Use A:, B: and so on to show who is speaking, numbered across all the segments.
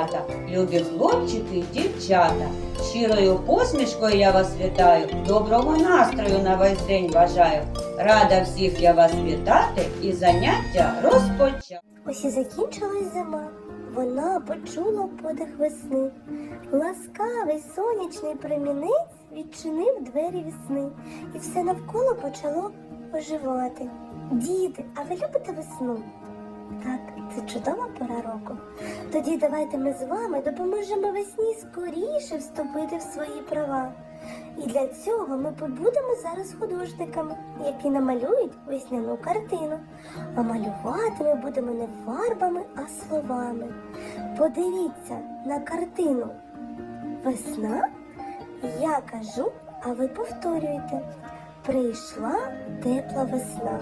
A: малята, любі хлопчики і дівчата. Щирою посмішкою я вас вітаю, доброго настрою на весь день бажаю. Рада всіх я вас вітати і заняття розпочати.
B: Ось і закінчилась зима. Вона почула подих весни. Ласкавий сонячний промінець відчинив двері весни, і все навколо почало оживати. Діти, а ви любите весну? Так, це чудова пора року. Тоді давайте ми з вами допоможемо весні скоріше вступити в свої права. І для цього ми побудемо зараз художниками, які намалюють весняну картину. А малювати ми будемо не фарбами, а словами. Подивіться на картину. Весна. Я кажу, а ви повторюєте. Прийшла тепла весна.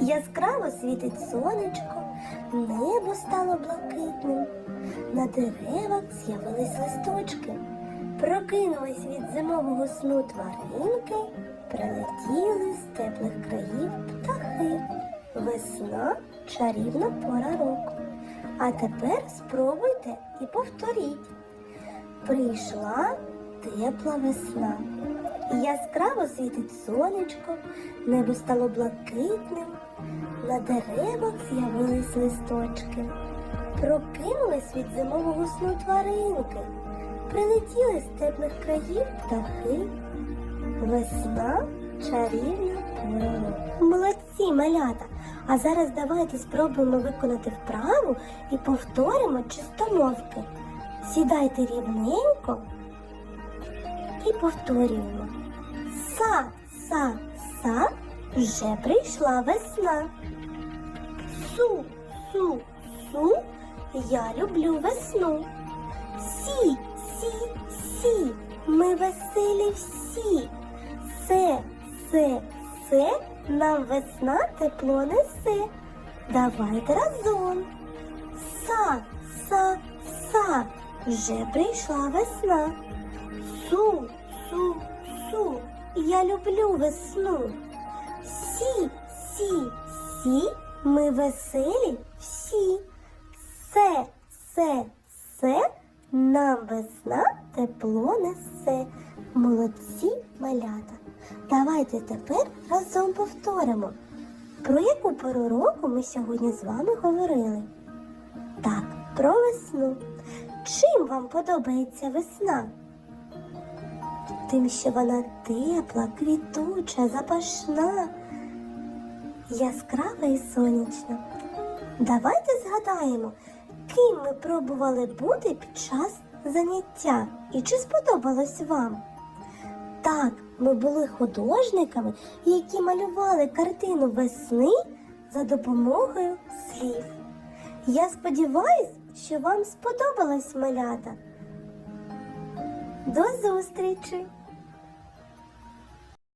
B: Яскраво світить сонечко, небо стало блакитним, на деревах з'явились листочки. Прокинулись від зимового сну тваринки, прилетіли з теплих країв птахи. Весна чарівна пора року. А тепер спробуйте і повторіть. Прийшла тепла весна. Яскраво світить сонечко, небо стало блакитним, на деревах з'явились листочки. Прокинулись від зимового сну тваринки, прилетіли з теплих країв птахи. Весна чарівна пора. Молодці, малята! А зараз давайте спробуємо виконати вправу і повторимо чистомовки. Сідайте рівненько і повторюємо. Са, са, са, вже прийшла весна. Су, су, су, я люблю весну. Сі, сі, сі, ми веселі всі. Се, се, се, нам весна тепло несе. Давайте разом. Са, са, са, вже прийшла весна. Су, су, су, я люблю весну. Сі, сі, сі, ми веселі всі. Се, се, се, нам весна тепло несе. Молодці малята. Давайте тепер разом повторимо, про яку пору року ми сьогодні з вами говорили. Так, про весну. Чим вам подобається весна? Тим, що вона тепла, квітуча, запашна, яскрава і сонячна. Давайте згадаємо, ким ми пробували бути під час заняття і чи сподобалось вам? Так, ми були художниками, які малювали картину весни за допомогою слів. Я сподіваюся, що вам сподобалось малята. До зустрічі!